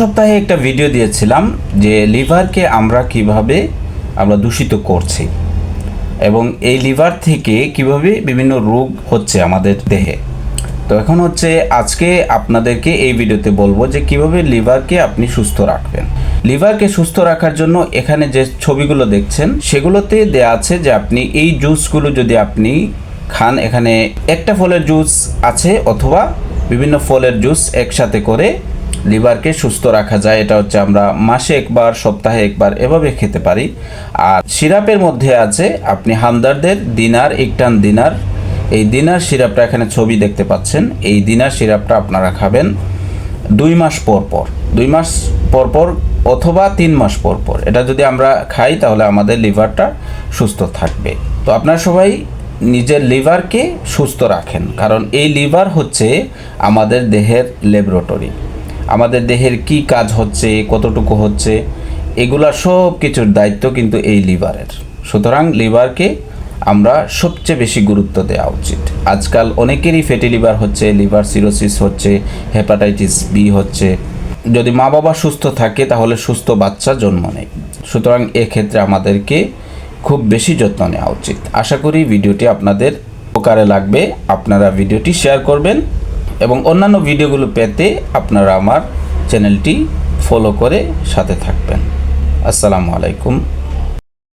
সপ্তাহে একটা ভিডিও দিয়েছিলাম যে লিভারকে আমরা কীভাবে আমরা দূষিত করছি এবং এই লিভার থেকে কীভাবে বিভিন্ন রোগ হচ্ছে আমাদের দেহে। তো এখন হচ্ছে আজকে আপনাদেরকে এই ভিডিওতে বলব যে কীভাবে লিভারকে আপনি সুস্থ রাখবেন। লিভারকে সুস্থ রাখার জন্য এখানে যে ছবিগুলো দেখছেন, সেগুলোতে দেয়া আছে যে আপনি এই জুসগুলো যদি আপনি খান, এখানে একটা ফলের জুস আছে অথবা বিভিন্ন ফলের জুস একসাথে করে লিভারকে সুস্থ রাখা যায়, এটা হচ্ছে আমরা মাসে একবার, সপ্তাহে একবার এভাবে খেতে পারি। আর সিরাপের মধ্যে আছে, আপনি হামদারদের দিনার একটান দিনার, এই দিনার সিরাপটা এখানে ছবি দেখতে পাচ্ছেন। এই দিনার সিরাপটা আপনারা খাবেন দুই মাস পর পর, দুই মাস পর পর অথবা তিন মাস পর পর। এটা যদি আমরা খাই, তাহলে আমাদের লিভারটা সুস্থ থাকবে। তো আপনারা সবাই নিজের লিভারকে সুস্থ রাখেন, কারণ এই লিভার হচ্ছে আমাদের দেহের ল্যাবরেটরি। আমাদের দেহের কি কাজ হচ্ছে, কতটুকু হচ্ছে, এগুলা সব কিছুর দায়িত্ব কিন্তু এই লিভারের। সুতরাং লিভারকে আমরা সবচেয়ে বেশি গুরুত্ব দেওয়া উচিত। আজকাল অনেকেরই ফ্যাটি লিভার হচ্ছে, লিভার সিরোসিস হচ্ছে, হেপাটাইটিস বি হচ্ছে। যদি মা বাবা সুস্থ থাকে, তাহলে সুস্থ বাচ্চা জন্ম নেয়। সুতরাং এক্ষেত্রে আমাদেরকে খুব বেশি যত্ন নেওয়া উচিত। আশা করি ভিডিওটি আপনাদের উপকারে লাগবে। আপনারা ভিডিওটি শেয়ার করবেন। এবং অন্যান্য ভিডিওগুলো পেতে আপনারা আমার চ্যানেলটি ফলো করে সাথে থাকবেন। আসসালামু আলাইকুম।